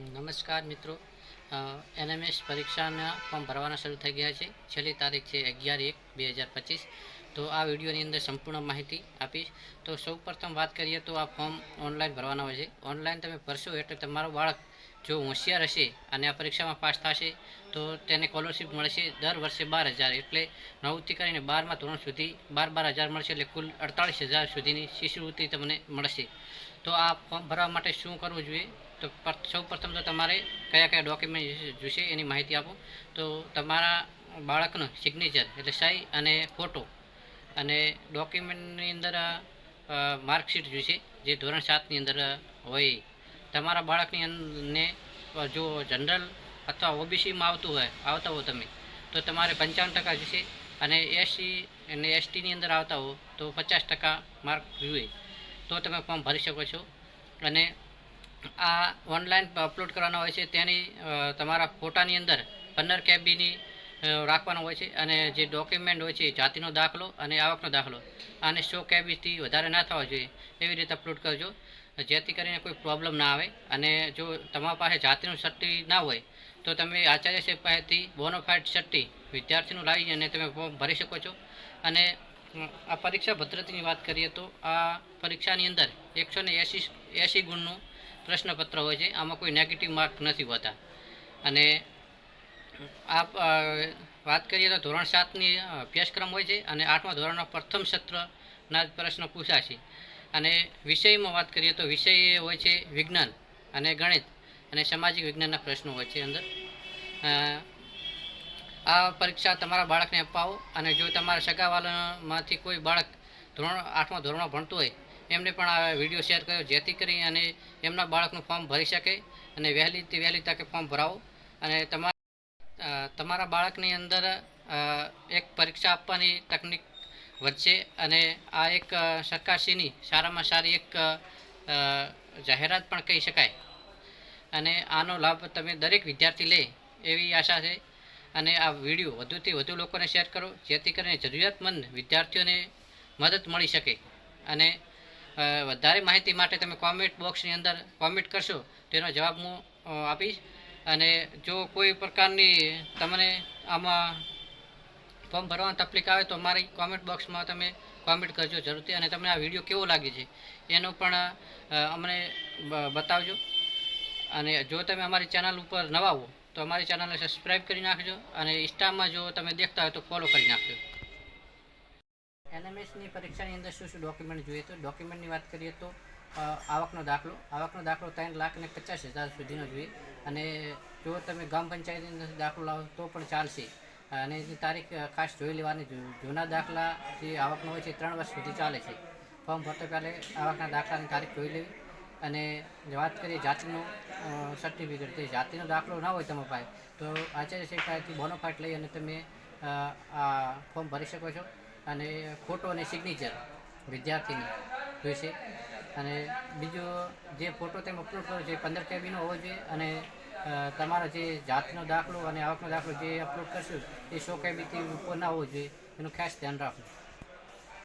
નમસ્કાર મિત્રો. એનએમએસ પરીક્ષાના ફોર્મ ભરવાના શરૂ થઈ ગયા છે. છેલ્લી તારીખ છે અગિયાર એક બે હજાર પચીસ. તો આ વિડીયોની અંદર સંપૂર્ણ માહિતી આપીશ. તો સૌપ્રથમ વાત કરીએ તો આ ફોર્મ ઓનલાઈન ભરવાના હોય છે. ઓનલાઈન તમે ભરશો એટલે તમારો બાળક જો હોશિયાર હશે અને આ પરીક્ષામાં પાસ થશે, તો તેને સ્કોલરશીપ મળશે દર વર્ષે બાર હજાર એટલે નવથી કરીને બારમા ધોરણ સુધી બાર બાર હજાર મળશે એટલે કુલ અડતાળીસ હજાર સુધીની શિષ્યવૃત્તિ તમને મળશે. તો આ ફોર્મ ભરવા માટે શું કરવું જોઈએ? તો સૌ પ્રથમ તો તમારે કયા કયા ડોક્યુમેન્ટ જોઈશે એની માહિતી આપો. તો તમારા બાળકનું સિગ્નેચર એટલે સહી અને ફોટો અને ડોક્યુમેન્ટની અંદર માર્કશીટ જોઈશે, જે ધોરણ સાતની અંદર હોય. તમારા બાળકની ને જો જનરલ અથવા ઓબીસીમાં આવતું હોય, આવતા હો તમે, તો તમારે પંચાવન ટકા જોઈશે અને એસસી અને એસટીની અંદર આવતા હો, તો પચાસ ટકા માર્ક જોઈએ. તો તમે ફોર્મ ભરી શકો છો. અને આ ઓનલાઈન અપલોડ કરવાના હોય છે, તેની તમારા ફોટાની અંદર પંદર કેબીની રાખવાનો હોય છે અને જે ડોક્યુમેન્ટ હોય છે જાતિનો દાખલો અને આવકનો દાખલો. અને સો કેબીથી વધારે ના થવા જોઈએ. એવી રીતે અપલોડ કરજો. જેથી કરીને કોઈ પ્રોબ્લેમ ના આવે. અને જો તમારા પાસે જાતિનું સટ્ટી ના હોય, તો તમે આચાર્ય સાહેબ પાસેથી બોનોફાઇડ સટ્ટી વિદ્યાર્થીનું લાવી અને તમે ફોર્મ ભરી શકો છો. અને આ પરીક્ષા ભદ્રતાની વાત કરીએ તો આ પરીક્ષાની અંદર એકસો ને એંસી એંસી ગુણનું પ્રશ્નપત્ર હોય છે. આમાં કોઈ નેગેટિવ માર્ક નથી હોતા. અને આ વાત કરીએ તો ધોરણ સાતની અભ્યાસક્રમ હોય છે અને આઠમા ધોરણના પ્રથમ સત્રના પ્રશ્નો પૂછાશે. અને વિષયમાં વાત કરીએ તો વિષય એ હોય છે વિજ્ઞાન અને ગણિત અને સામાજિક વિજ્ઞાનના પ્રશ્નો હોય છે અંદર. આ પરીક્ષા તમારા બાળકને અપાવો અને જો તમારા સગાવાલામાંથી કોઈ બાળક ધોરણ, આઠમા ધોરણમાં ભણતું હોય, એમને પણ આ વીડિયો શેર કર્યો, જેથી કરી અને એમના બાળકનું ફોર્મ ભરી શકે અને વહેલીથી વહેલી તકે ફોર્મ ભરાવો અને તમારા તમારા બાળકની અંદર એક પરીક્ષા આપવાની તકનિક વધશે અને આ એક સરકારશ્રીની સારામાં સારી એક જાહેરાત પણ કહી શકાય. અને આનો લાભ તમે દરેક વિદ્યાર્થી લે એવી આશા છે. અને આ વીડિયો વધુથી વધુ લોકોને શેર કરો, જેથી કરીને જરૂરિયાતમંદ વિદ્યાર્થીઓને મદદ મળી શકે. અને વધારે માહિતી માટે તમે કોમેન્ટ બોક્સની અંદર કોમેન્ટ કરશો, તેનો જવાબ હું આપીશ. અને જો કોઈ પ્રકારની તમને આમાં ફોર્મ ભરવાની તકલીફ આવે તો મારી કોમેન્ટ બોક્સમાં તમે કોમેન્ટ કરજો જરૂરથી. અને તમને આ વીડિયો કેવો લાગે છે, એનો પણ અમને બતાવજો. અને જો તમે અમારી ચેનલ ઉપર નવા હો, તો અમારી ચેનલને સબસ્ક્રાઈબ કરી નાખજો. અને ઇન્સ્ટામાં જો તમે દેખતા હોય તો ફોલો કરી નાખજો. એનએમએસની પરીક્ષાની અંદર શું શું ડોક્યુમેન્ટ જોઈએ? તો ડોક્યુમેન્ટની વાત કરીએ તો આવકનો દાખલો. આવકનો દાખલો ત્રણ લાખ ને પચાસ હજાર સુધીનો જોઈએ અને જો તમે ગ્રામ પંચાયતની દાખલો લાવો તો પણ ચાલશે. અને તારીખ ખાસ જોઈ લેવાની જૂના દાખલા જે આવકનો હોય છે ત્રણ વર્ષ સુધી ચાલે છે. ફોર્મ ભરતો પહેલે આવકના દાખલાની તારીખ જોઈ લેવી. અને વાત કરીએ જાતિનું સર્ટિફિકેટ તે જાતિનો દાખલો ના હોય તમારા પાસે, તો આચાર્ય સાહેબ પાસેથી બોનોફાઇટ લઈ અને તમે આ ફોર્મ ભરી શકો છો. અને ફોટો અને સિગ્નેચર વિદ્યાર્થીની. જોઈશે અને બીજો જે ફોટો તમે અપલોડ કરો છો એ પંદર કેબીનો હોવો જોઈએ અને તમારો જે જાતનો દાખલો અને આવકનો દાખલો જે અપલોડ કરશો એ સો કેબીથી ઉપર ના હોવો જોઈએ. એનું ખાસ ધ્યાન રાખવું.